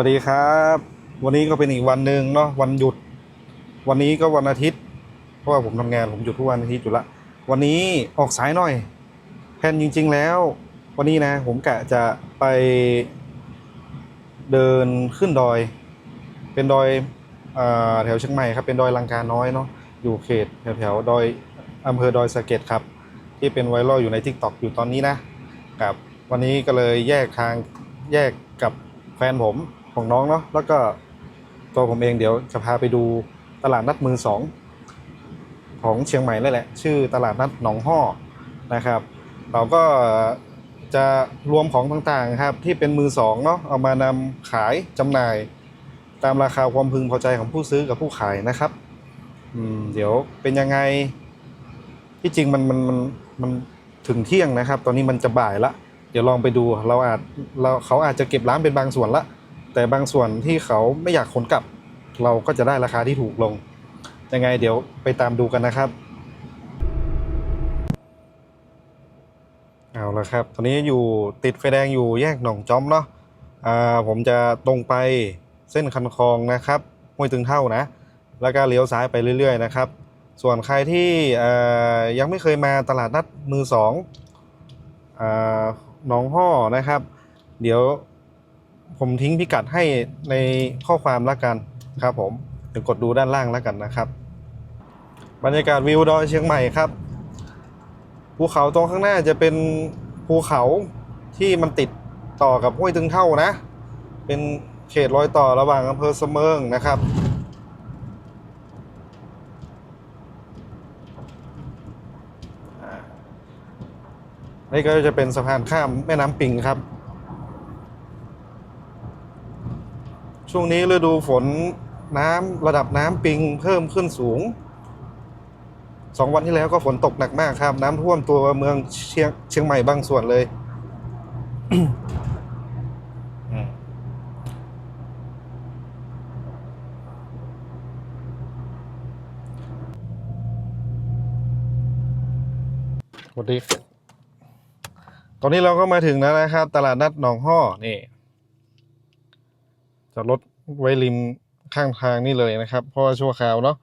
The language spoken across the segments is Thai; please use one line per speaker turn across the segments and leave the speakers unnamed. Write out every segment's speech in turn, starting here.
วัสดีครับ วันนี้ก็เป็นอีกวันหนึ่งเนาะวันหยุด วันนี้ก็วันอาทิตย์ เพราะว่าผมทำงานผมหยุดทุกวันอาทิตย์อยู่ละ วันนี้ออกสายหน่อยแผนจริง ๆ แล้ว วันนี้นะ ผมกะจะไปเดินขึ้นดอย เป็นดอยอแถวเชียงใหม่ครับเป็นดอยลังกาน้อยเนาะอยู่เขตแถวแถวๆดอยอำเภอดอยสะเก็ดครับ ที่เป็นไวรัลอยู่ใน t ิ k t o k อยู่ตอนนี้นะครับวันนี้ก็เลยแยกทางแยกกับแฟนผม ของน้องเนาะแล้วก็ตัวผมเองเดี๋ยวจะพาไปดูตลาดนัดมือสองของเชียงใหม่นั่นแหละ ชื่อตลาดนัดหนองห่อนะครับ เราก็จะรวมของต่างๆครับที่เป็นมือสองเนาะเอามานำขายจำหน่าย ตามราคาความพึงพอใจของผู้ซื้อกับผู้ขายนะครับอืมเดี๋ยวเป็นยังไงที่จริงมันมันมันมันถึงเที่ยงนะครับ ตอนนี้มันจะบ่ายละ เดี๋ยวลองไปดูเราอาจเราเขาอาจจะเก็บร้านเป็นบางส่วนละ แต่บางส่วนที่เขาไม่อยากขนกลับ เราก็จะได้ราคาที่ถูกลง ยังไงเดี๋ยวไปตามดูกันนะครับ เอาละครับ ตอนนี้อยู่ติดไฟแดงอยู่แยกหนองจอมเนาะอ่าผมจะตรงไปเส้นคันคลองนะครับห้วยตึงเท่านะ แล้วก็เลี้ยวซ้ายไปเรื่อย ๆ นะครับ ส่วนใครที่อ่อยังไม่เคยมาตลาดนัดมือสองอาหนองห่อนะครับ เดี๋ยว ผมทิ้งพิกัดให้ในข้อความแล้วกันครับผมเดี๋ยวกดดูด้านล่างแล้วกันนะครับ บรรยากาศวิวดอยเชียงใหม่ครับภูเขาตรงข้างหน้าจะเป็นภูเขาที่มันติดต่อกับห้วยตึงเท่านะ เป็นเขตรอยต่อระหว่างอำเภอเสมิงนะครับ นี่ก็จะเป็นสะพานข้ามแม่น้ำปิงครับ ช่วงนี้ฤดูฝนน้ำระดับน้ำปิงเพิ่มขึ้นสูงสองวันที่แล้วก็ฝนตกหนักมากครับ น้ำท่วมตัวเมืองเชียงเชียงใหม่บางส่วนเลยอืมสวัสดีครับตอนนี้เราก็มาถึงแล้วนะครับ ตลาดนัดหนองห่อนี่ จอดรถไว้ริมข้างทางนี่เลยนะครับ เพราะว่าชั่วคราวเนาะ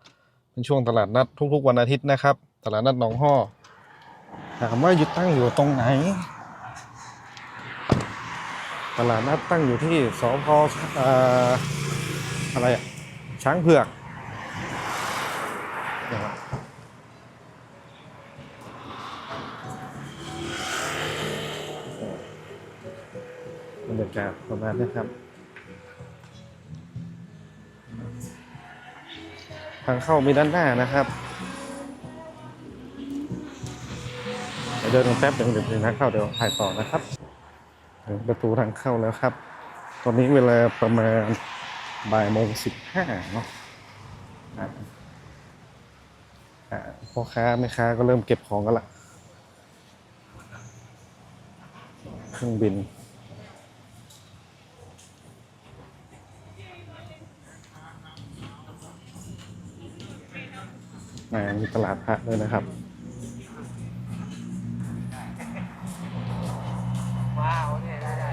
เป็นช่วงตลาดนัดทุกๆวันอาทิตย์นะครับ ตลาดนัดหนองห่อถามว่าอยู่ตั้งอยู่ตรงไหน ตลาดนัดตั้งอยู่ที่สพออะไรอะช้างเผือกนะครับบรรยากาศประมาณนี้ครับ ทางเข้ามีด้านหน้านะครับเดี๋ยวเดินแป๊บเดี๋ยวเดี๋ยวนะเข้าเดี๋ยวถ่ายต่อนะครับถึงประตูทางเข้าแล้วครับ ตอนนี้เวลาประมาณบ่ายโมงสิบห้าเนาะอ่าอ่าพ่อค้าแม่ค้าก็เริ่มเก็บของกันละ เครื่องบิน มีตลาดพระด้วยนะครับ
ว้าวเนี่ยได้ได้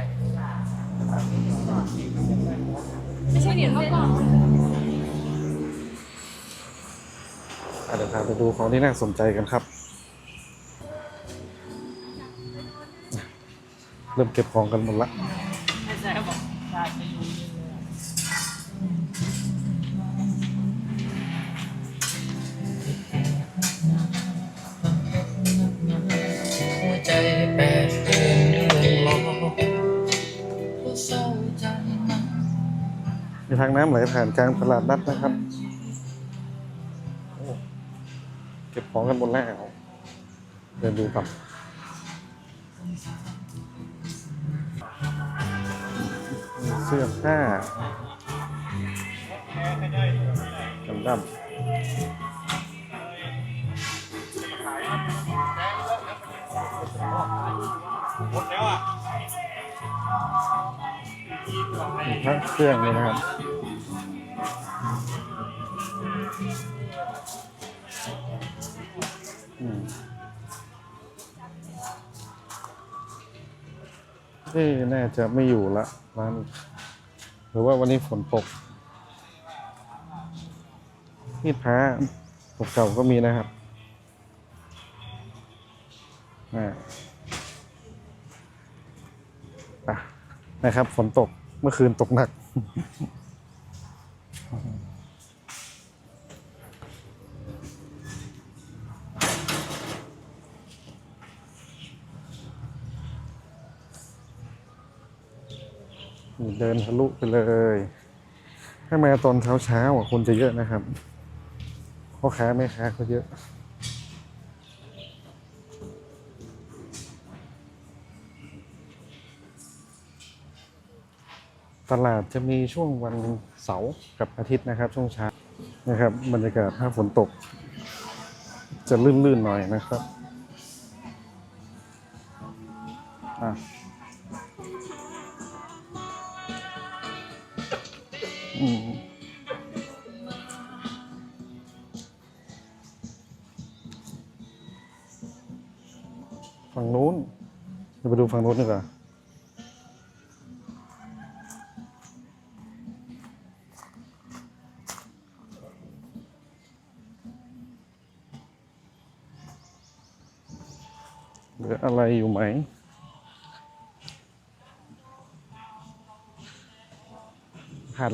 ไม่ใช่เหรียญเมื่อก่อน
เดี๋ยวพาไปดูของที่น่าสนใจกันครับ เริ่มเก็บของกันหมดละา
งน้ำ
ไหลผ่านกลางตลาดนัดนะครับเก็บของกันหมดแล้วเดินดูครับเสื้อผ้ากันดั้มมีพระเครื่องเลยนะครับ นี่แน่าจะไม่อยู่ละร้านหรือว่าวันนี้ฝนตกมีดพระเก่าก็มีนะครับอ่าอะนะครับ ฝนตกเมื่อคืนตกหนัก เดินทะลุไปเลยถ้ามาตอนเช้าเช้าๆคนจะเยอะนะครับพ่อค้าแม่ค้าเขาเยอะตลาดจะมีช่วงวันเสาร์กับอาทิตย์นะครับ ช่วงเช้านะครับ บรรยากาศถ้าฝนตก จะลื่นๆหน่อยนะครับ อืมฝั่งนู้นเดี๋ยวไปดูฝั่งนู้นดีกว่าเหลืออะไรอยู่ไหม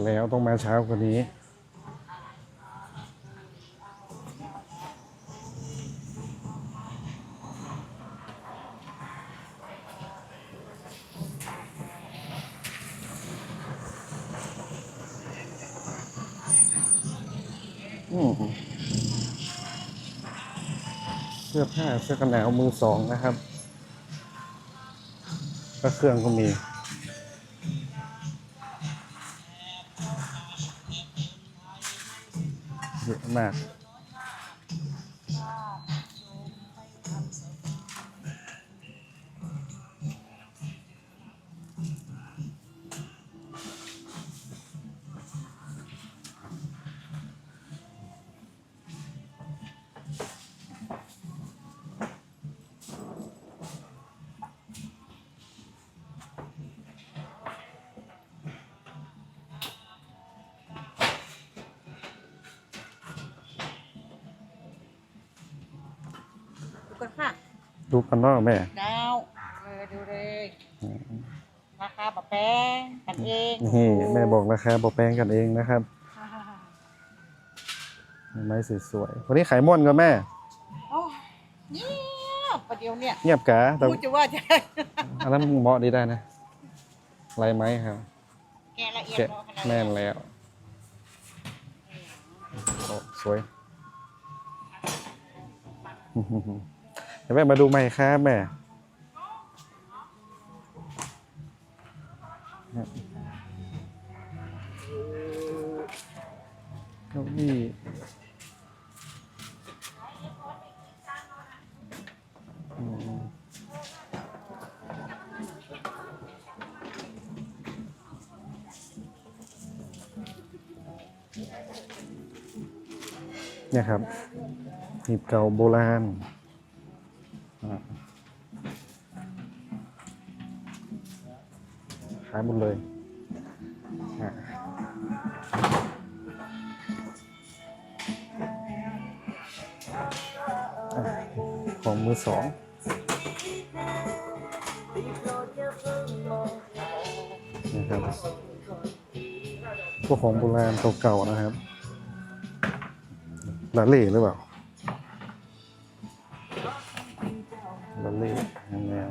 แล้วต้องมาเช้ากว่านี้ เสื้อผ้าเสื้อกันหนาวมือสองนะครับก็เครื่องก็มี เก
ดูกันค่ะ
ดูกันเนอกแม่
ดาวเออดูเลยราคาแบบแพงกันเอง
นี่แม่บอกราคาบอกแปลงกันเองนะครับไม้สวยๆวันนี้ขายม่อนกับแม่
โอ้เงียบประเดี๋ยวเนี่ย
เงียบกะแต่
พูดจะว่าจะ
อันนั้นเหมาะดีได้นะลายไม้ครับ
แกะละเอียด
แกะ
เนาะขนาด
แม่นแล้วโอ้สวยเดี๋ยว แม่มาดูใหม่ครับแม่เก้าอี้เนี่ยครับหีบเก่าโบราณายหมดเลยของมือสองนะครับพวกของโบราณเก่าๆนะครับลาเล่หรือเปล่าลาเล่แนว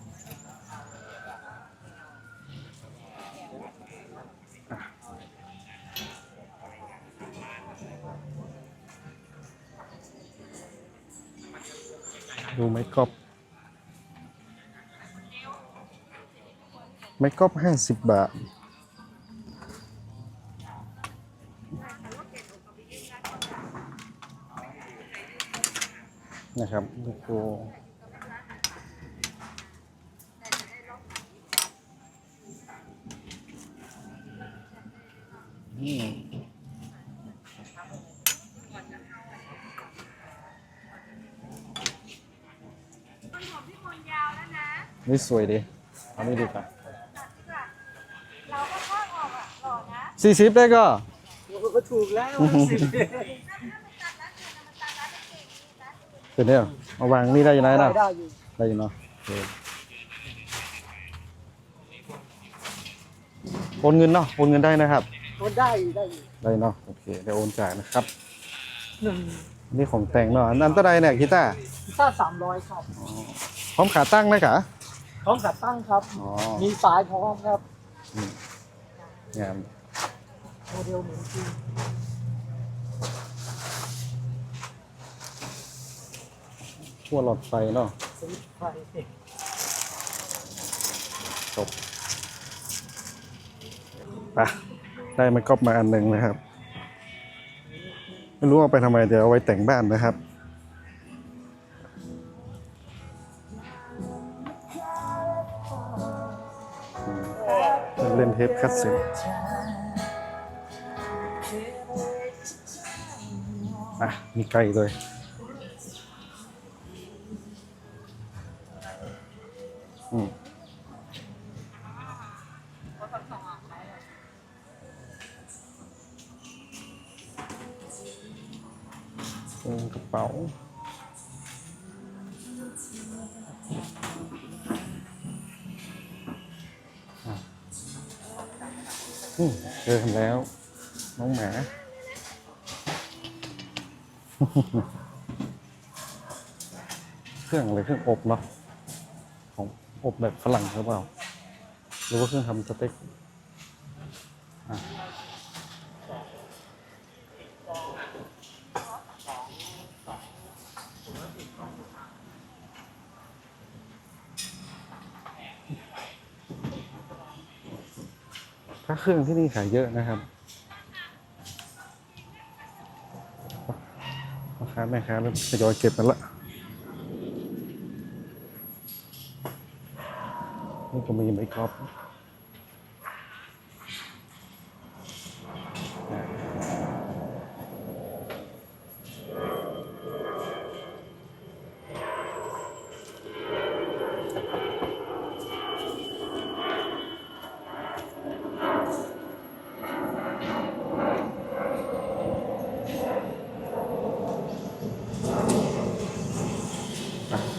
ดูไม้กอบไม้กอบห้าสิบบาท นะครับลูกปู นี่สวยดีเอาไม่ดีกว่า
เราก็ข้างออกอะหล่อนะ
สี่สิบได้ก็
ก็ถูกแล้วสิบ
เป็นเนี่ยเอาวางนี่ได้อยังไงนะ
ได้อยู่
ได้อยู่เนาะโอเคโอนเงินเนาะโอนเงินได้นะครับ
มันได้อยู่ได้อยู่
ได้เนาะโอเคเดี๋ยวโอนจ่ายนะครับ
หนึ่ง
นี่ของแต่งเนาะอันอันเท่าไรเนี่ยกีตาร์
พิซซ่าสามร้อยครับ
พร้อมขาตั้งไหมคะ
พร้อมกับตั้งครับ
อ๋อ
มีสายพร้อมครับ
งาม
โมเดลเหมือนจริง
ทั่วหลอดไฟเนาะ
สวิตช์ไฟ
จบไปได้มันก๊อปมาอันหนึ่งนะครับ ไม่รู้เอาไปทำไมเดี๋ยวเอาไว้แต่งบ้านนะครับ เล่นเทปคัสเซ็ตอะ มีไก่ด้วย อบเนาะของอบแบบฝรั่งหรือเปล่า หรือว่าเครื่องทำสเต็กอะถ้าเครื่องที่นี่ขายเยอะนะครับพ่อค้าแม่ค้าเริ่มทยอยเก็บกันละ นี่ก็มีไมค์กอล์ฟอะ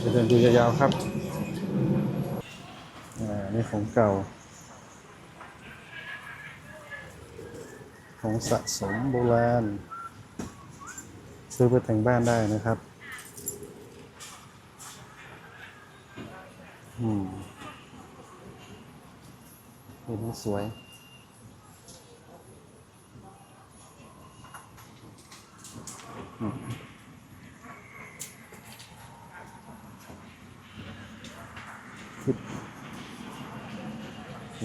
เดี๋ยวเดินดูยาวๆครับอ่า นี่ของเก่า ของสะสมโบราณ ซื้อไปแต่งบ้านได้นะครับ อืมเห็นสวย อืมปึ๊บโอเค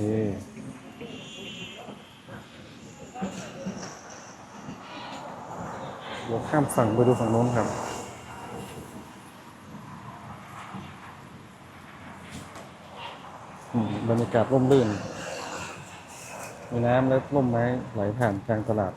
เดี๋ยวข้ามฝั่งไปดูฝั่งโน้นครับอืมบรรยากาศร่มรื่น มีน้ำและร่มไม้ไหลผ่านกลางตลาด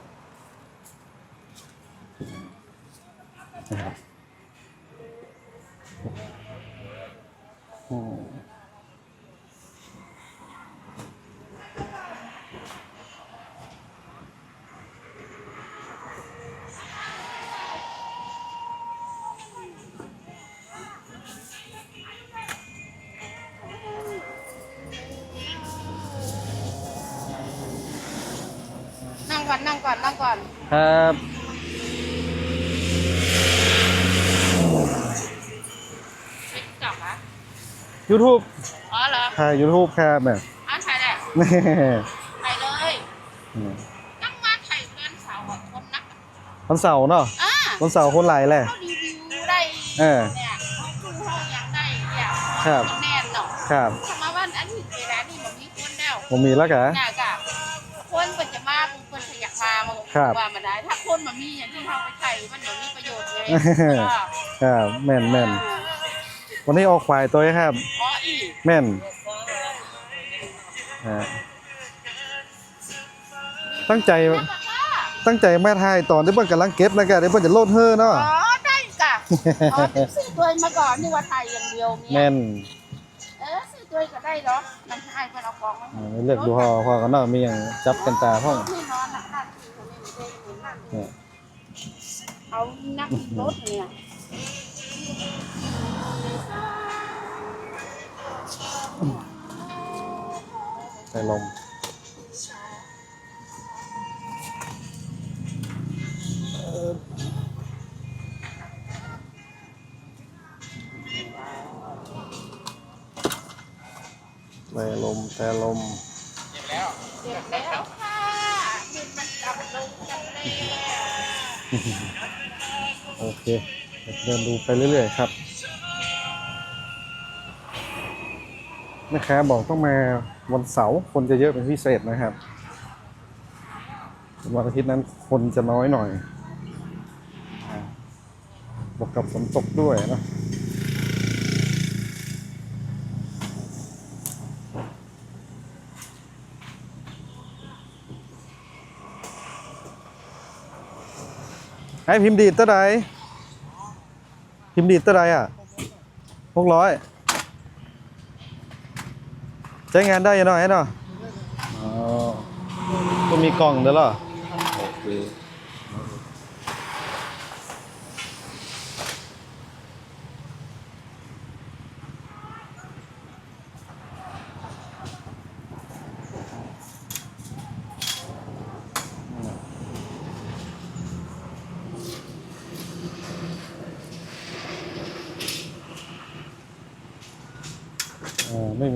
YouTube
อ๋อเหรอ
ถ่าย YouTube ครับเนี่ย
อะถ่ายแหละ
นี่
ถ่ายเลย
อืม
นั่งมาถ่ายเพื่อนสาวของคนนัก
วันเสาร์เนาะ
อ่า
วันเสาร์คนหลายแหละ
เขารีวิวได้
เออ
เนี่ยเขาดูเขาอยากได้เนี่ย
ครับ
แน่นเนาะ
ครับ
ทำมาว่าอันนี้เวลานี่มันมีคนแล้ว
ผมมีแล้วกะ
น่ากะคนเปิดจะมาเปิดอยากมามา
ครับ
ว่ามาได้ถ้าคนมันมีอย่างที่เขาไปไข่มันเดี๋ยวมีประโยชน์ไง
เออ
ก็
ครับแม่นแม่น วันนี้ออกควายตัวครับ แม่นอ่าตั้งใจตั้งใจแม่ทายตอนที่เพิ่นกำลังเก็บนะแกเดี๋ยวเพิ่นจะโลดเฮ้อเนาะ
อ๋อได้จ้ะอ๋อซื้อตัวมาก่อนนี่ว่าไทยอย่างเดียวเมีย
แม่น
เออซื้อตัวก็ได้เหรอมันให้เพิ่นเอาของมา
อ่าเลือกดูพอพอกันเนาะมีอย่างจับกันตาพ่อง
นี่นอนหนักนั่นคือคนนี้ไม่ได้เห็นนั่น
เนี่ย
เอานักรถเนี่ย
ใส่ลมแต่ลมแต่ลม
เสร็จแล้วค่ะดินมันกลับลงกันแล้ว
โอเค เดินดูไปเรื่อยๆครับ แม่ค้าบอกต้องมาวันเสาร์คนจะเยอะเป็นพิเศษนะครับ วันอาทิตย์นั้นคนจะน้อยหน่อยบวกกับฝนตกด้วยนะให้พิมพ์ดีดตัวใดพิมพ์ดีดตัวใดอะหกร้อย ใช้งานได้ยังหน่อยเนาะอ๋อก็มีกล่องเด้อเหรอโอเค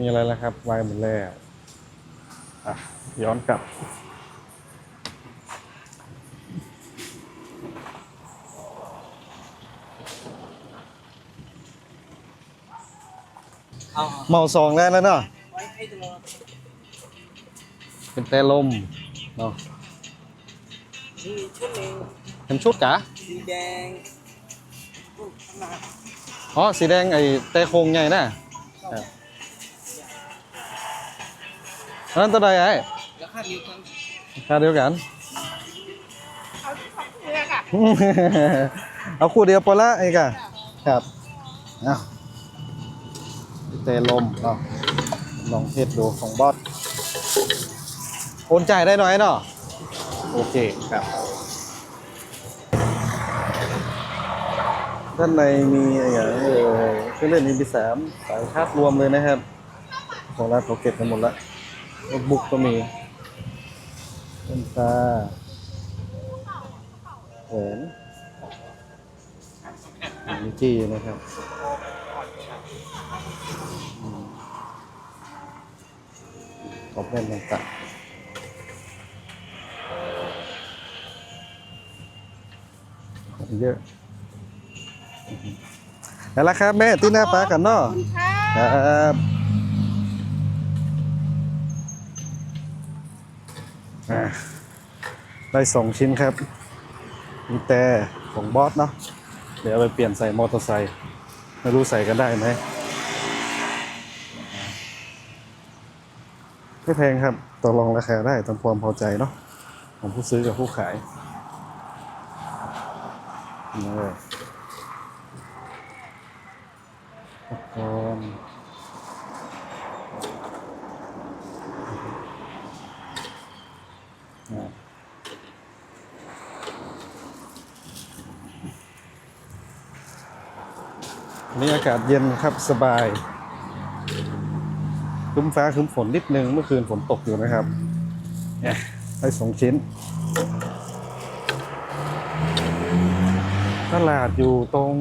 ม่มีอะไรแล้วครับวายหมดแล้วอะย้อนกลับ
เอา
เมาสองแล้วแล้วเนาะ
ไว้ให้ตลอด
เป็นแต่ลมเนาะ
มีชุดหนึ่ง
เป็นชุดกะ
สีแดงลูกขนาด
อ๋อสีแดงไอ้แต่โครงใหญ่น่ะครับอั นนั้นตัวใดไอ้
ราคาเดียวกัน
ค่าเดียวกัน
เอาที่ของเพื่อนอะ
เอาคู่เดียวพอละไอ้กะครับเอาเตะลมเนาะลองเทสดูของบอสโอนจ่ายได้หน่อยเนาะโอเคครับ ด้านในมีอะไรอย่างเออเครื่องเล่นมีปีสามสายชาร์จรวมเลยนะครับ ของร้านเขาเก็บกันหมดละ โน้ตบุ๊กก็มีเป็นตาแหวนมิจี้นะครับอืมขอบเล่นต่างๆของเยอะแล้วล่ะครับแม่ที่หน้าป้ากันเนาะ
ขอบคุณค่ะ
ครับ อะได้สองชิ้นครับ มีแต่ของบอสเนาะเดี๋ยวเอาไปเปลี่ยนใส่มอเตอร์ไซค์ไม่รู้ใส่กันได้ไหมไม่แพงครับต่อรองราคาได้ตามความพอใจเนาะของผู้ซื้อกับผู้ขายนี่เลยอุปกรณ์ นนี่อากาศเย็นครับสบายคึ้มฟ้าคึ้มฝนนิดนึงเมื่อคืนฝนตกอยู่นะครับเนี่ยได้สองชิ้น ตลาดอยู่ตรง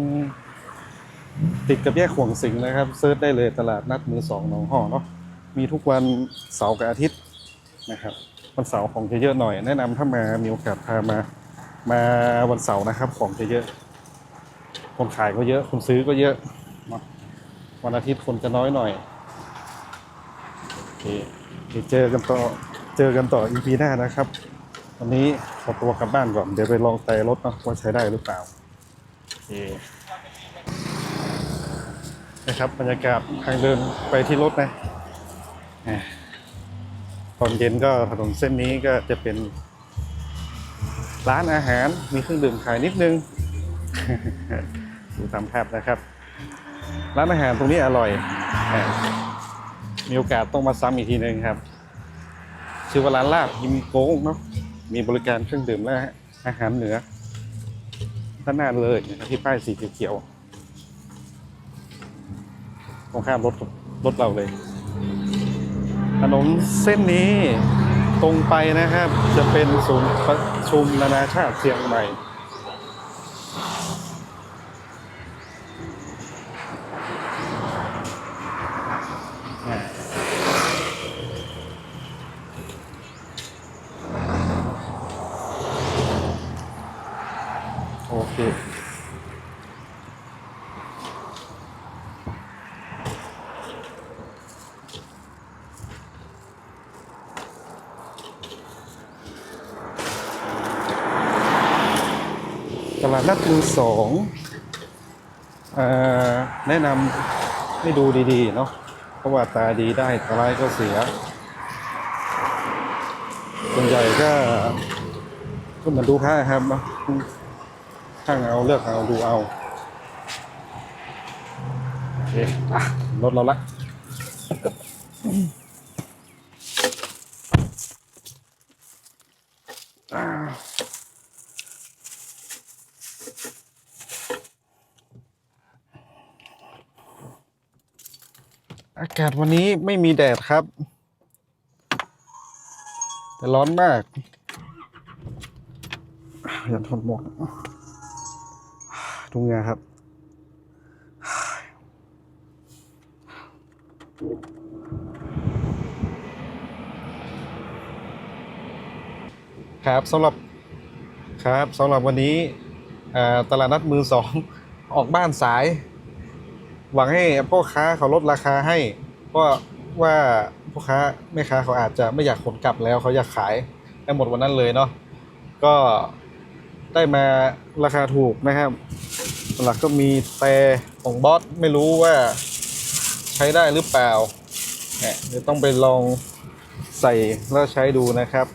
ติดกับแยกขวงสิงนะครับ เซิร์ชได้เลยตลาดนัดมือสองหนองห่อเนาะมีทุกวันเสาร์กับอาทิตย์นะครับวันเสาร์ของจะเยอะหน่อย แนะนำถ้ามามีโอกาสพามา มาวันเสาร์นะครับ ของจะเยอะ คนขายก็เยอะ คนซื้อก็เยอะวันอาทิตย์คนจะน้อยหน่อยโอเคเดี๋ยวเจอกันต่อเจอกันต่อ EP หน้านะครับ วันนี้ขอตัวกลับบ้านก่อน เดี๋ยวไปลองไต่รถเนาะว่าใช้ได้หรือเปล่าโอเคนะครับบรรยากาศทางเดินไปที่รถนะตอนเย็นก็ถนนเส้นนี้ก็จะเป็นร้านอาหารมีเครื่องดื่มขายนิดนึง ดูตามภาพนะครับ ร้านอาหารตรงนี้อร่อย มีโอกาสต้องมาซ้ำอีกทีหนึ่งครับ ชื่อว่าร้านลาบยิมโก้งเนาะ มีบริการเครื่องดื่มและอาหารเหนือด้านหน้าเลยนะครับที่ป้ายสีเขียวตรงข้ามรถรถเราเลย ถนนเส้นนี้ตรงไปนะครับ จะเป็นศูนย์ประชุมนานาชาติเชียงใหม่ ลาดนัดมือสองอแนะนำให้ดูดีๆเนาะเพราะว่าตาดีได้ตาร้ายก็เสีย ส่วนใหญ่ก็ก็เหมือนดูผ้าครับเนาะช่างเอาเลือกเอาดูเอาโอเครถเราละากาศวันนี้ไม่มีแดดครับ แต่ร้อนมากอย่าทนหมดดูเหงาครับ ครับสำหรับครับสำหรับวันนี้อ่าตลาดนัดมือสอง ออกบ้านสาย หวังให้พ่อค้าเขาลดราคาให้ เพราะว่าพ่อค้าแม่ค้าเขาอาจจะไม่อยากขนกลับแล้วเขาอยากขายให้หมดวันนั้นเลยเนาะก็ได้มาราคาถูกนะครับ หลักก็มีแต่ของบอสไม่รู้ว่าใช้ได้หรือเปล่าเนี่ยเดี๋ยวต้องไปลองใส่แล้วใช้ดูนะครับ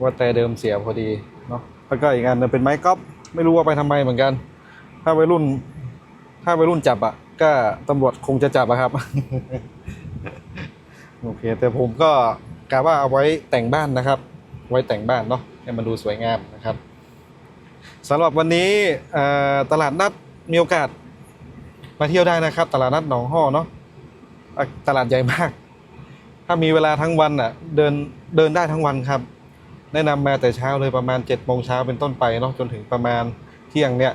ว่าแต่เดิมเสียพอดีเนาะแล้วก็อีกอันเป็นไม้ก๊อฟไม่รู้ว่าไปทำไมเหมือนกัน ถ้าวัยรุ่น ถ้าวัยรุ่นจับอะ ก็ตำรวจคงจะจับอะครับ โอเค แต่ผมก็กะว่าเอาไว้แต่งบ้านนะครับ ไว้แต่งบ้านเนาะให้มันดูสวยงามนะครับสำหรับวันนี้ตลาดนัดมีโอกาสมาเที่ยวได้นะครับ ตลาดนัดหนองห่อเนาะตลาดใหญ่มาก ถ้ามีเวลาทั้งวันอะเดินเดินได้ทั้งวันครับ แนะนำมาแต่เช้าเลยประมาณ7จ็ดโมงเช้าเป็นต้นไปเนาะจนถึงประมาณเที่ยงเนี่ย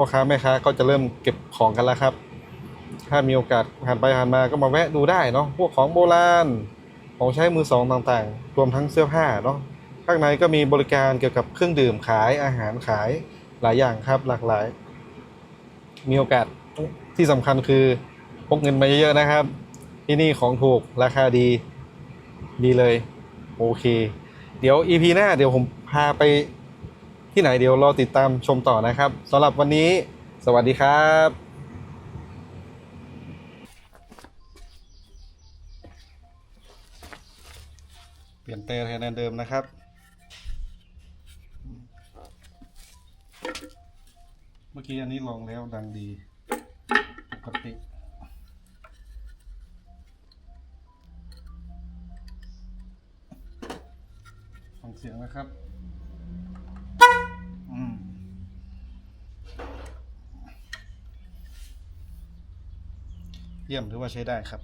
พ่อค้าแม่ค้าก็จะเริ่มเก็บของกันแล้วครับ ถ้ามีโอกาสผ่านไปผ่านมาก็มาแวะดูได้เนาะพวกของโบราณของใช้มือสองต่างๆ รวมทั้งเสื้อผ้าเนาะข้างในก็มีบริการเกี่ยวกับเครื่องดื่มขายอาหารขายหลายอย่างครับหลากหลาย มีโอกาสที่สำคัญคือพกเงินมาเยอะๆนะครับ ที่นี่ของถูกราคาดีดีเลย โอเค เดี๋ยว EP หน้าเดี๋ยวผมพาไป ที่ไหนเดี๋ยวรอติดตามชมต่อนะครับสำหรับวันนี้ สวัสดีครับเปลี่ยนเตะแทนเดิมนะครับ เมื่อกี้อันนี้ลองแล้วดังดี ปกติ ฟังเสียงนะครับ เยี่ยมถือว่าใช้ได้ครับ